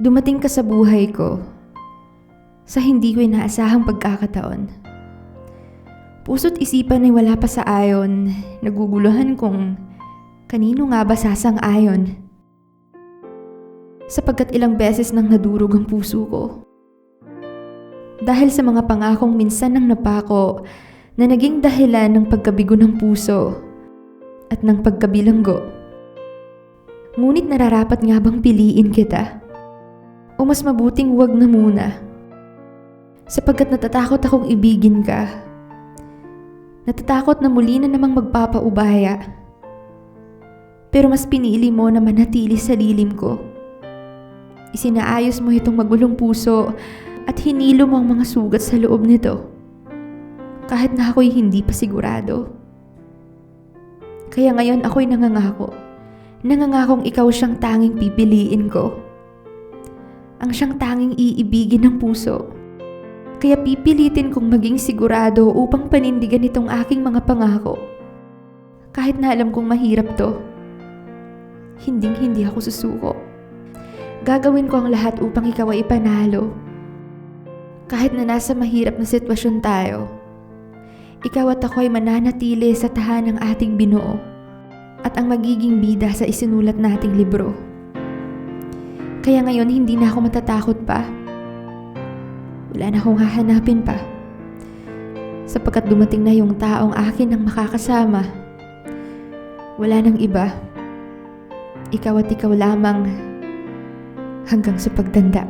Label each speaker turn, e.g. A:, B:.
A: Dumating ka sa buhay ko sa hindi ko inaasahang pagkakataon. Puso't isipan ay wala pa sa ayon, naguguluhan kung kanino nga ba sasang-ayon. Sapagkat ilang beses nang nadurog ang puso ko. Dahil sa mga pangakong minsan nang napako na naging dahilan ng pagkabigo ng puso at ng pagkabilanggo. Ngunit nararapat nga bang piliin kita? O mas mabuting wag na muna? Sapagkat natatakot akong ibigin ka. Natatakot na muli na namang magpapaubaya. Pero mas pinili mo na manatili sa lilim ko. Isinaayos mo itong magulong puso at hinilo mo ang mga sugat sa loob nito. Kahit na ako'y hindi pa sigurado. Kaya ngayon ako'y nangangako. Nangangakong ikaw siyang tanging pipiliin ko. Ang siyang tanging iibigin ng puso. Kaya pipilitin kong maging sigurado upang panindigan itong aking mga pangako. Kahit na alam kong mahirap to. Hinding hindi ako susuko. Gagawin ko ang lahat upang ikaw ay ipanalo. Kahit na nasa mahirap na sitwasyon tayo, ikaw at ako ay mananatili sa tahanang ating binuo at ang magiging bida sa isinulat nating libro. Kaya ngayon hindi na ako matatakot pa. Wala na akong hahanapin pa. Sapagkat dumating na yung taong akin ang makakasama. Wala nang iba. Ikaw at ikaw lamang hanggang sa pagtanda.